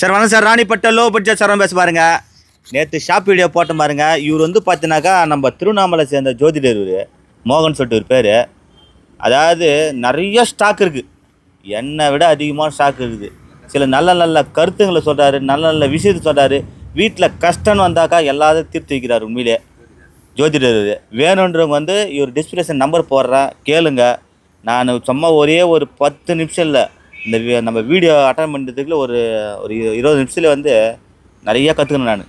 Sir வணக்கம் sir. ராணிப்பட்ட low budget சாரம் பேச பாருங்க நேற்று ஷாப் வீடியோ போட்ட பாருங்க. இவர் வந்து பார்த்தீங்கன்னாக்கா நம்ம திருவண்ணாமலை சேர்ந்த ஜோதிடர் இவர். மோகன் சொல்லிட்டு ஒரு பேர். அதாவது நிறைய ஸ்டாக் இருக்குது என்னை விட அதிகமாக ஸ்டாக் இருக்குது. சில நல்ல நல்ல கருத்துங்களை சொல்கிறாரு நல்ல நல்ல விஷயத்தை சொல்கிறாரு வீட்டில் கஷ்டம்னு வந்தாக்கா எல்லாத்தையும் தீர்த்து வைக்கிறார் உண்மையிலே. ஜோதிடர் வேணுன்றவங்க வந்து இவர் டிஸ்பிளேஷன் நம்பர் போடுறேன். கேளுங்க. நான் சும்மா ஒரே ஒரு பத்து நிமிஷம் இல்லை. இந்த நம்ம வீடியோ அட்டன் பண்ணுறதுக்குள்ள ஒரு ஒரு இரு- இருபது நிமிஷத்தில் வந்து நிறையா கற்றுக்கணும் நான்.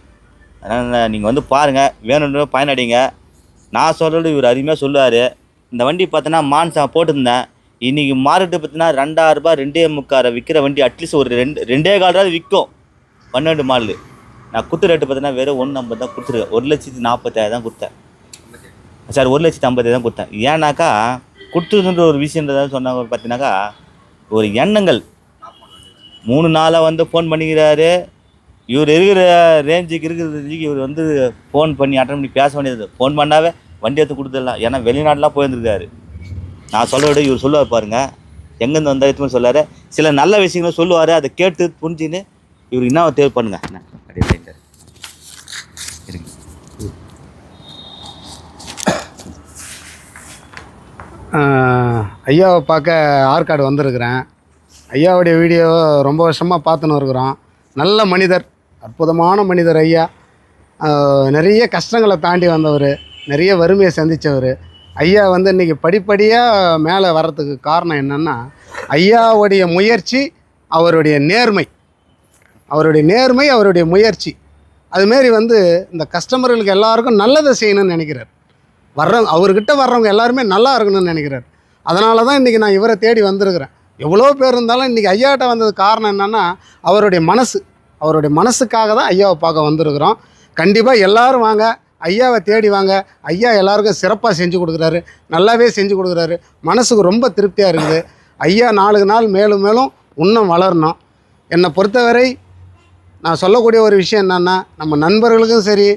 அதனால் நீங்கள் வந்து பாருங்கள் வேணும்னு பயனடைங்க. நான் சொல்கிறது இவர் அருமையாக சொல்லுவார். இந்த வண்டி பார்த்தோன்னா மான்சா போட்டிருந்தேன். இன்றைக்கி மார்க்கெட்டு பார்த்தீங்கன்னா ரெண்டாயிரரூபா ரெண்டே முக்காரை விற்கிற வண்டி அட்லீஸ்ட் ஒரு ரெண்டு ரெண்டே கால் விற்கும் பன்னெண்டு மாடலு நான் குத்து ரேட்டு பார்த்தீங்கன்னா வெறும் ஒன்று ஐம்பது தான் கொடுத்துருக்கேன் ஒரு லட்சத்தி நாற்பத்தாயிரம் தான் கொடுத்தேன். சார் ஒரு லட்சத்தி ஐம்பத்தாயிரம் தான் கொடுத்தேன். ஏன்னாக்கா கொடுத்ததுன்ற ஒரு விஷயன்றத சொன்னாங்க பார்த்தீங்கன்னாக்கா ஒரு எண்ணங்கள். மூணு நாளாக வந்து ஃபோன் பண்ணிக்கிறாரு. இவர் இருக்கிற ரேஞ்சுக்கு இருக்கிற ரேஞ்சுக்கு இவர் வந்து ஃபோன் பண்ணி அட்டன் பண்ணி பேச வேண்டியது. ஃபோன் பண்ணாவே வண்டி எடுத்து கொடுத்துடலாம். ஏன்னா வெளிநாட்டெலாம் போயிருந்துருக்காரு. நான் சொல்ல விட இவர் சொல்லுவார் பாருங்கள் எங்கேருந்து வந்தால் எத்தனை சொல்லாரு? சில நல்ல விஷயங்களும் சொல்லுவார். அதை கேட்டு புரிஞ்சுன்னு இவர் என்ன தேவை பண்ணுங்க. என்ன? அப்படியே இருங்க. ஐயாவை பார்க்க ஆற்காடு வந்திருக்கிறேன். ஐயாவுடைய வீடியோ ரொம்ப வருஷமாக பார்த்துன்னு இருக்கிறோம். நல்ல மனிதர் அற்புதமான மனிதர் ஐயா. நிறைய கஷ்டங்களை தாண்டி வந்தவர் நிறைய வறுமையை சந்தித்தவர் ஐயா வந்து இன்றைக்கி படிப்படியாக மேலே வர்றதுக்கு காரணம் என்னென்னா ஐயாவுடைய முயற்சி அவருடைய நேர்மை. அவருடைய நேர்மை அவருடைய முயற்சி. அதுமாரி வந்து இந்த கஸ்டமர்களுக்கு எல்லாருக்கும் நல்லதை செய்யணும்னு நினைக்கிறார். வர்றவங்க அவர்கிட்ட வர்றவங்க எல்லாருமே நல்லா இருக்கணும்னு நினைக்கிறார். அதனால தான் இன்றைக்கி நான் இவரை தேடி வந்திருக்கிறேன். எவ்வளோ பேர் இருந்தாலும் இன்றைக்கி ஐயாட்ட வந்தது காரணம் என்னென்னா அவருடைய மனசு. அவருடைய மனசுக்காக தான் ஐயாவை பார்க்க வந்திருக்கிறோம். கண்டிப்பாக எல்லாரும் வாங்க. ஐயாவை தேடி வாங்க. ஐயா எல்லாருக்கும் சிறப்பாக செஞ்சு கொடுக்குறாரு. நல்லாவே செஞ்சு கொடுக்குறாரு. மனசுக்கு ரொம்ப திருப்தியாக இருக்குது. ஐயா நாளுக்கு நாள் மேலும் மேலும் இன்னும் வளரணும். என்னை பொறுத்தவரை நான் சொல்லக்கூடிய ஒரு விஷயம் என்னென்னா நம்ம நண்பர்களுக்கும் சரி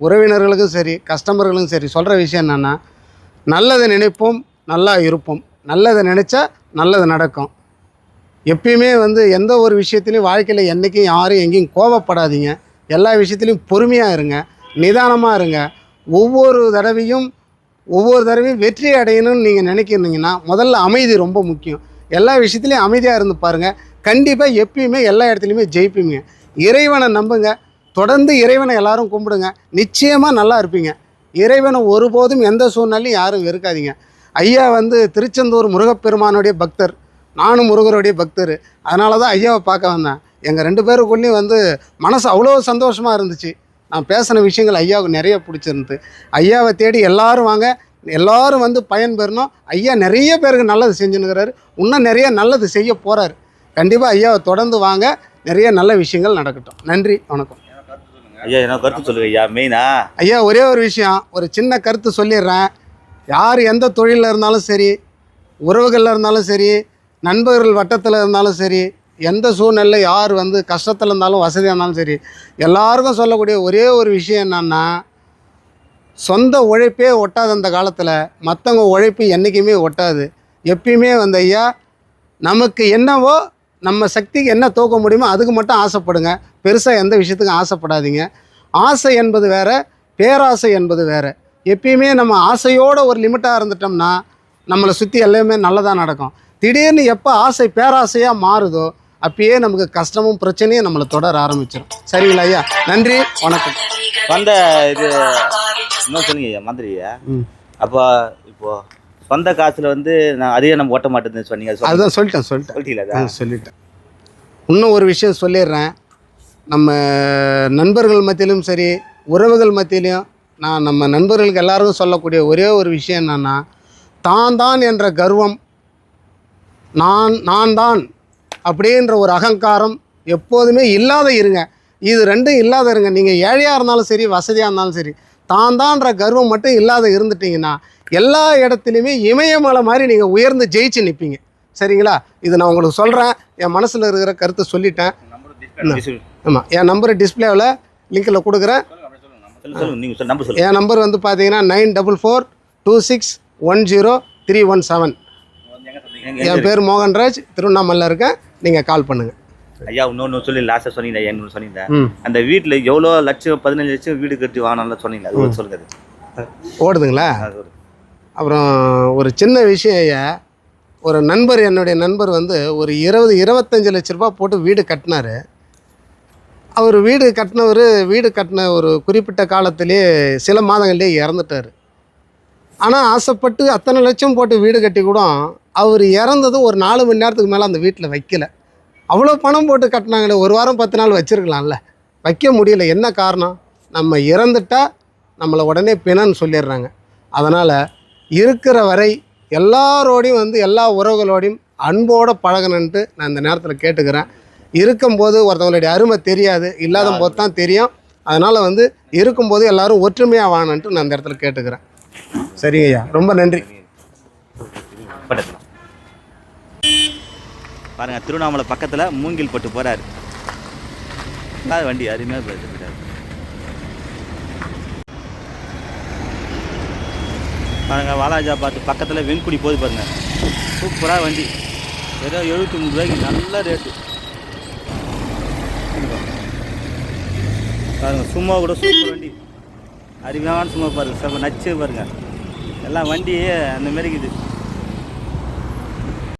உறவினர்களுக்கும் சரி கஸ்டமர்களுக்கும் சரி சொல்கிற விஷயம் என்னென்னா நல்லதை நினைப்போம் நல்லா இருப்போம். நல்லதை நினச்சா நல்லது நடக்கும். எப்பயுமே வந்து எந்த ஒரு விஷயத்துலையும் வாழ்க்கையில் என்றைக்கும் யாரும் எங்கேயும் கோவப்படாதீங்க. எல்லா விஷயத்துலையும் பொறுமையாக இருங்க. நிதானமாக இருங்க. ஒவ்வொரு தடவையும் ஒவ்வொரு தடவையும் வெற்றி அடையணும்னு நீங்கள் நினைக்கிறீங்கன்னா முதல்ல அமைதி ரொம்ப முக்கியம். எல்லா விஷயத்துலையும் அமைதியாக இருந்து பாருங்கள் கண்டிப்பாக எப்பயுமே எல்லா இடத்துலையுமே ஜெயிப்பீங்க. இறைவனை நம்புங்க. தொடர்ந்து இறைவனை எல்லாரும் கும்பிடுங்க. நிச்சயமாக நல்லா இருப்பீங்க. இறைவனை ஒருபோதும் எந்த சூழ்நிலையும் யாரும் வெறுக்காதீங்க. ஐயா வந்து திருச்செந்தூர் முருகப்பெருமானுடைய பக்தர். நானும் முருகருடைய பக்தர். அதனால தான் ஐயாவை பார்க்க வந்தேன். எங்கள் ரெண்டு பேருக்குள்ளேயும் வந்து மனசு அவ்வளோ சந்தோஷமாக இருந்துச்சு. நான் பேசின விஷயங்கள் ஐயாவுக்கு நிறைய பிடிச்சிருந்து ஐயாவை தேடி எல்லாரும் வாங்க. எல்லாரும் வந்து பயன்பெறணும் ஐயா நிறைய பேருக்கு நல்லது செஞ்சுன்னுக்கிறாரு இன்னும் நிறைய நல்லது செய்ய போகிறாரு கண்டிப்பாக ஐயாவை தொடர்ந்து வாங்க. நிறைய நல்ல விஷயங்கள் நடக்கட்டும். நன்றி. வணக்கம். ஐயா என்ன கருத்து சொல்லுங்க ஐயா? மெயினா? ஐயா ஒரே ஒரு விஷயம். ஒரு சின்ன கருத்து சொல்லிடுறேன். யார் எந்த தொழிலில் இருந்தாலும் சரி உறவுகளில் இருந்தாலும் சரி நண்பர்கள் வட்டத்தில் இருந்தாலும் சரி எந்த சூழ்நிலை யார் வந்து கஷ்டத்தில் இருந்தாலும் வசதியாக இருந்தாலும் சரி எல்லாருக்கும் சொல்லக்கூடிய ஒரே ஒரு விஷயம் என்னன்னா சொந்த உழைப்பே ஒட்டாது அந்த காலத்தில். மற்றவங்க உழைப்பு என்றைக்குமே ஒட்டாது. எப்பயுமே வந்து ஐயா நமக்கு என்னவோ நம்ம சக்திக்கு என்ன தூக்க முடியுமோ அதுக்கு மட்டும் ஆசைப்படுங்க. பெருசாக எந்த விஷயத்துக்கும் ஆசைப்படாதீங்க. ஆசை என்பது வேறு பேராசை என்பது வேறு. எப்பயுமே நம்ம ஆசையோட ஒரு லிமிட்டாக இருந்துட்டோம்னா நம்மளை சுற்றி எல்லாமே நல்லதாக நடக்கும். திடீர்னு எப்போ ஆசை பேராசையாக மாறுதோ அப்பயே நமக்கு கஷ்டமும் பிரச்சனையும் நம்மளை தொடர ஆரம்பிச்சிடும் சரிங்களா ஐயா? நன்றி வணக்கம். சொந்த இது இன்னும் சொல்லுங்க ஐயா மந்திரியா? ம். அப்போ இப்போ சொந்த காசுல வந்து நான் அதையே நம்ம ஓட்ட மாட்டேன்னு சொன்னீங்க அது அதுதான் சொல்லிட்டேன் சொல்லிட்டேன். சொல்லிட்டீங்களா சொல்லிட்டேன். இன்னும் ஒரு விஷயம் சொல்லிடுறேன். நம்ம நண்பர்கள் மத்தியிலும் சரி உறவுகள் மத்தியிலையும் நான் நம்ம நண்பர்களுக்கு எல்லாருக்கும் சொல்லக்கூடிய ஒரே ஒரு விஷயம் என்னென்னா தான் தான் என்ற கர்வம் நான் நான் தான் அப்படின்ற ஒரு அகங்காரம் எப்போதுமே இல்லாத இருங்க. இது ரெண்டும் இல்லாத இருங்க. நீங்கள் ஏழையாக இருந்தாலும் சரி வசதியாக இருந்தாலும் சரி தான் தான்ற கர்வம் மட்டும் இல்லாத இருந்துட்டீங்கன்னா எல்லா இடத்துலையுமே இமயமலை மாதிரி நீங்கள் உயர்ந்து ஜெயிச்சு நிற்பீங்க சரிங்களா? இது நான் உங்களுக்கு சொல்கிறேன் என் மனசில் இருக்கிற கருத்தை சொல்லிட்டேன். ஆமாம் என் நம்பர் டிஸ்பிளேவில் லிங்கில் கொடுக்குறேன். என் நம்பர் வந்து பார்த்தீங்கன்னா nine double four two six one zero three one seven. என் பேர் மோகன்ராஜ் திருவண்ணாமலையில் இருக்கேன். நீங்கள் கால் பண்ணுங்கள் ஐயா இன்னொன்று சொல்லி லாஸ்ட்டாக சொன்னீங்க இன்னொன்று சொன்னீங்க. அந்த வீட்டில் எவ்வளோ லட்சம் பதினஞ்சு லட்சம் வீடு கட்டி வாங்கணும்லாம் சொன்னீங்க? அது சொல்லுங்க. ஓடுதுங்களா? அப்புறம் ஒரு சின்ன விஷயம் ஐயா. ஒரு நண்பர் என்னுடைய நண்பர் வந்து ஒரு இருபது இருபத்தஞ்சு லட்ச ரூபாய் போட்டு வீடு கட்டினார். அவர் வீடு கட்டினவர் வீடு கட்டின ஒரு குறிப்பிட்ட காலத்திலே சில மாதங்கள்லேயே இறந்துட்டார். ஆனால் ஆசைப்பட்டு அத்தனை லட்சம் போட்டு வீடு கட்டி கூட அவர் இறந்ததும் ஒரு நாலு மணி நேரத்துக்கு மேலே அந்த வீட்டில் வைக்கல. அவ்வளோ பணம் போட்டு கட்டினாங்களே ஒரு வாரம் பத்து நாள் வச்சுருக்கலாம்ல. வைக்க முடியல. என்ன காரணம்? நம்ம இறந்துட்டா நம்மளை உடனே பிணன்னு சொல்லிடுறாங்க. அதனால் இருக்கிற வரை எல்லாரோடையும் வந்து எல்லா உறவுகளோடையும் அன்போடு பழகணுன்ட்டு நான் இந்த நேரத்தில் கேட்டுக்கிறேன். இருக்கும்போது ஒருத்தவங்களுடைய அருமை தெரியாது இல்லாத போது தான் தெரியும். அதனால் வந்து இருக்கும்போது எல்லாரும் ஒற்றுமையாக வாழணுன்ட்டு நான் இந்த இடத்துல கேட்டுக்கிறேன். சரிங்க ஐயா ரொம்ப நன்றி. பாருங்க திருவண்ணாமலை பக்கத்தில் மூங்கில் பட்டு போறாரு. அது வண்டி அருமையாக போயிட்டு பாருங்க வாலாஜா பார்த்து பக்கத்தில் வெண்குடி போகுது பாருங்க. சூப்பராக வண்டி. வெறும் எழுபத்தி மூணு ரூபாய்க்கு நல்ல ரேட்டு பாருங்கள் சும்மா கூட சூப்பர் வண்டி. அருமையான சும்மா பாருங்கள் சார் நச்சு பாருங்க. எல்லாம் வண்டி அந்தமாரி இருக்குது.